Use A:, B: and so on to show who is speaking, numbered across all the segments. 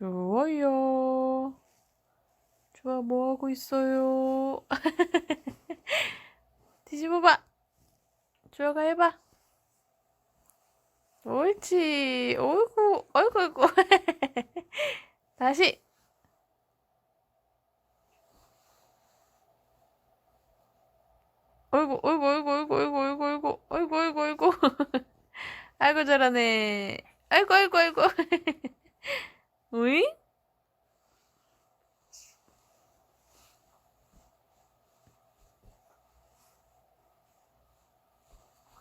A: 좋아요. 좋아, 뭐 하고 있어요? 뒤집어봐. 좋아가 해봐. 옳지. 어이구, 어이구, 어이구. 다시. 어이구, 어이구, 어이구, 어이구, 어이구, 어이구, 어이구, 어이구, 어이구, 어이구. 아이고, 잘하네. 아이고, 아이고, 아이고. 으이?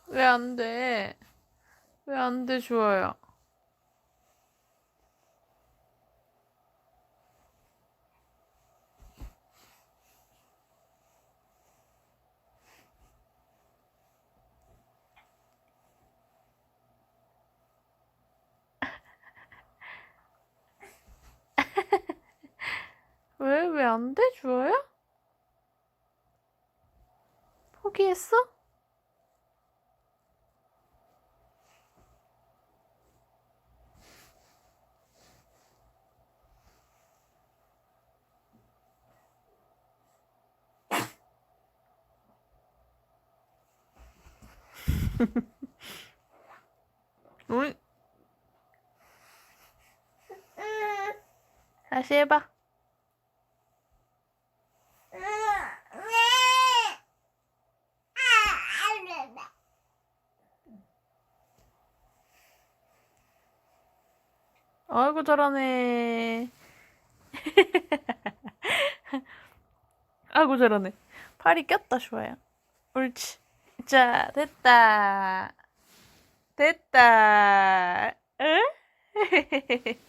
A: 왜 안 돼? 왜 안 돼, 좋아요? 왜, 왜안 돼, 주아야? 포기했어? 응? 다시 해봐. 아이고 잘하네. 아이고 잘하네. 팔이 꼈다 좋아요. 옳지. 자 됐다. 됐다. 응?